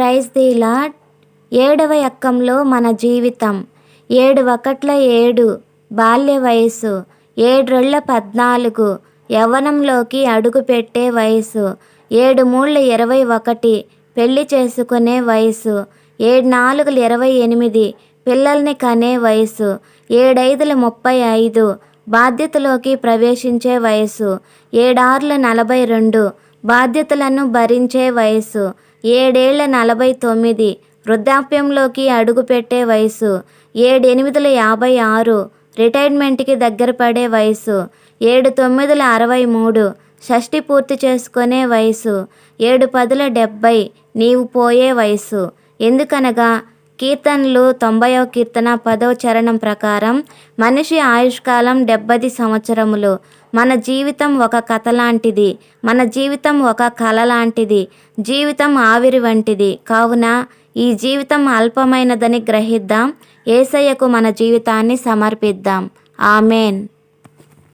Praise the ఏడవ ఎక్కంలో మన జీవితం. ఏడు ఒకట్ల ఏడు బాల్య వయసు ఏడ్రొళ్ళ పద్నాలుగు యవ్వనంలోకి అడుగుపెట్టే వయసు ఏడు మూళ్ళ ఇరవై ఒకటి పెళ్ళి చేసుకునే వయసు ఏడు నాలుగులు ఇరవై ఎనిమిది పిల్లల్ని కనే వయసు ఏడైదుల ముప్పై ఐదు బాధ్యతలోకి ప్రవేశించే వయసు ఏడార్ల నలభై రెండు బాధ్యతలను భరించే వయసు ఏడేళ్ళ నలభై తొమ్మిది వృద్ధాప్యంలోకి అడుగుపెట్టే వయసు ఏడెనిమిదిల యాభై ఆరు రిటైర్మెంట్కి దగ్గర పడే వయసు ఏడు తొమ్మిదిల అరవై మూడు షష్టి పూర్తి చేసుకునే వయసు ఏడు పదుల డెబ్భై నీవు పోయే వయసు ఎందుకనగా కీర్తనలు తొంభైవ కీర్తన పదవ చరణం ప్రకారం మనిషి ఆయుష్కాలం డెబ్బది సంవత్సరములు. మన జీవితం ఒక కథ లాంటిది. మన జీవితం ఒక కళ లాంటిది. జీవితం ఆవిరి వంటిది. కావున ఈ జీవితం అల్పమైనదని గ్రహిద్దాం. ఏసయ్యకు మన జీవితాన్ని సమర్పిద్దాం. ఆమెన్.